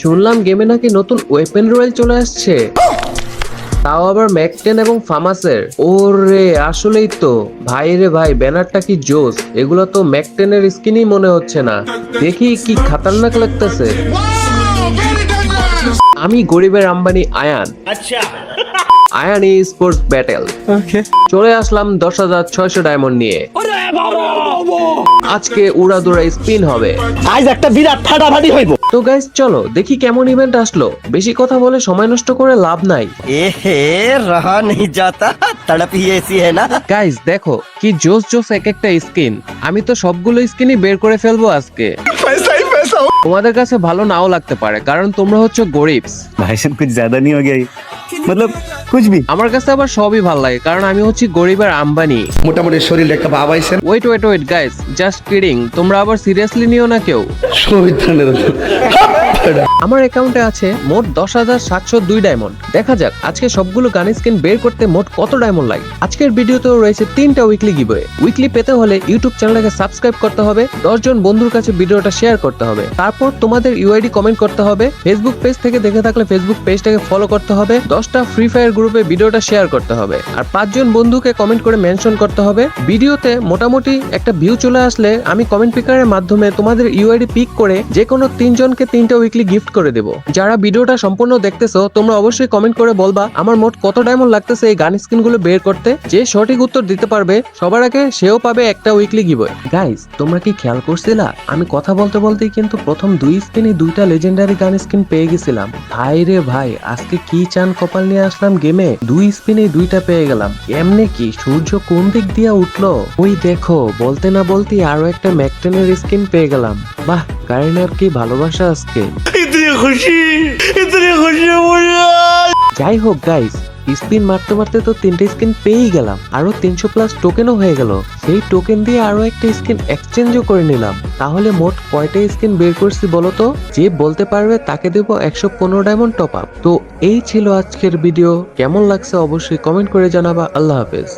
শুনলাম গেমে নাকি নতুন ওয়েপেন রয়েল চলে আসছে। তাও আবার ম্যাকটেন এবং ফামাসের। ওরে আসলেই তো। ভাই রে ভাই ব্যানারটা কি জোস। এগুলো তো ম্যাকটেনের স্কিনই মনে হচ্ছে না। দেখি কি খাতারনাক লাগতেছে। আমি গরিবের আম্বানি আয়ান। আয়ান স্পোর্টস ব্যাটেল চলে আসলাম দশ হাজার ছয়শো ডায়মন্ড নিয়ে। আজকে উড়াদুরা স্পিন হবে। আজ একটা বিরাট ফাটাফাটি হইব। তো গাইজ চলো দেখি কেমন ইভেন্ট আসলো। বেশি কথা বলে সময় নষ্ট করে লাভ নাই। এহে রাহা নেই যাতা তড়পি এসি হে না। গাইজ দেখো কি জোস জোস এক একটা স্কিন আমি তো সবগুলো স্কিনই বের করে ফেলব আজকে। তোমাদের কাছে ভালো নাও লাগতে পারে কারণ তোমরা হচ্ছে গরিবস। ভাইসান কুছ জ্যাদা নেই হয়ে গেই মতলব খুঁজবি আমার কাছে আবার সবই ভালো লাগে কারণ আমি হচ্ছি আম্বানি। মোটামুটি শরীর একটা wait wait wait guys just kidding তোমরা আবার সিরিয়াসলি নিও না কেউ। আমার অ্যাকাউন্টে আছে মোট দশ হাজার সাতশো দুই ডায়মন্ড দেখা যাক আজকে সবগুলো গান বের করতে মোট কত ডায়মন্ড লাগে। আজকের ভিডিওতেও রয়েছে তিনটা উইকলি গিভওয়ে উইকলি পেতে হলে ইউটিউব চ্যানেলটাকে সাবস্ক্রাইব করতে হবে দশজন বন্ধুর কাছে ভিডিওটা শেয়ার করতে হবে। তারপর তোমাদের ইউআইডি কমেন্ট করতে হবে ফেসবুক পেজ থেকে দেখে থাকলে ফেসবুক পেজটাকে ফলো করতে হবে দশটা ফ্রি ফায়ার গ্রুপ ভিডিওটা শেয়ার করতে হবে। আর পাঁচজন বন্ধুকে কমেন্ট করে মেনশন করতে হবে। ভিডিওতে মোটামুটি একটা ভিউ চলে আসলে আমি কমেন্ট পিকারের মাধ্যমে তোমাদের ইউআইডি পিক করে যে কোনো তিনজনকে তিনটা উইকলি গিফট করে দেবো। যারা ভিডিওটা সম্পূর্ণ দেখতেছো, তোমরা অবশ্যই কমেন্ট করে বলবা, আমার মোট কত ডায়মন্ড লাগতেছে এই গান স্কিনগুলো বের করতে? যে সঠিক উত্তর দিতে পারবে, সবার আগে সেও পাবে একটা উইকলি গিভওয়ে গাইস তোমরা কি খেয়াল করছিলা? আমি কথা বলতে বলতেই কিন্তু প্রথম দুই স্কিনে দুইটা লেজেন্ডারি গান স্ক্রিন পেয়ে গেছিলাম। ভাই রে ভাই, আজকে কি চান কপাল নিয়ে আসলাম গেমে দুই স্পিনে দুইটা পেয়ে গেলাম। এমনি কি সূর্য কোন দিক দিয়ে উঠল? ওই দেখো বলতে না বলতে আরও একটা ম্যাকটেনের স্কিন পেয়ে গেলাম। বাহ কারিনার কি ভালোবাসা আজকে। যাই হোক গাইস স্পিন মারতে মারতে তো তিনটে স্কিন পেয়েই গেলাম। আরও তিনশো প্লাস টোকেনও হয়ে গেল। সেই টোকেন দিয়ে আরও একটা স্কিন এক্সচেঞ্জও করে নিলাম। তাহলে মোট কয়টা স্কিন বের করছি বলো তো? যে বলতে পারবে তাকে দেব একশো পনেরো ডায়মন্ড টপ আপ তো এই ছিল আজকের ভিডিও কেমন লাগছে অবশ্যই কমেন্ট করে জানাবা। আল্লাহ হাফেজ।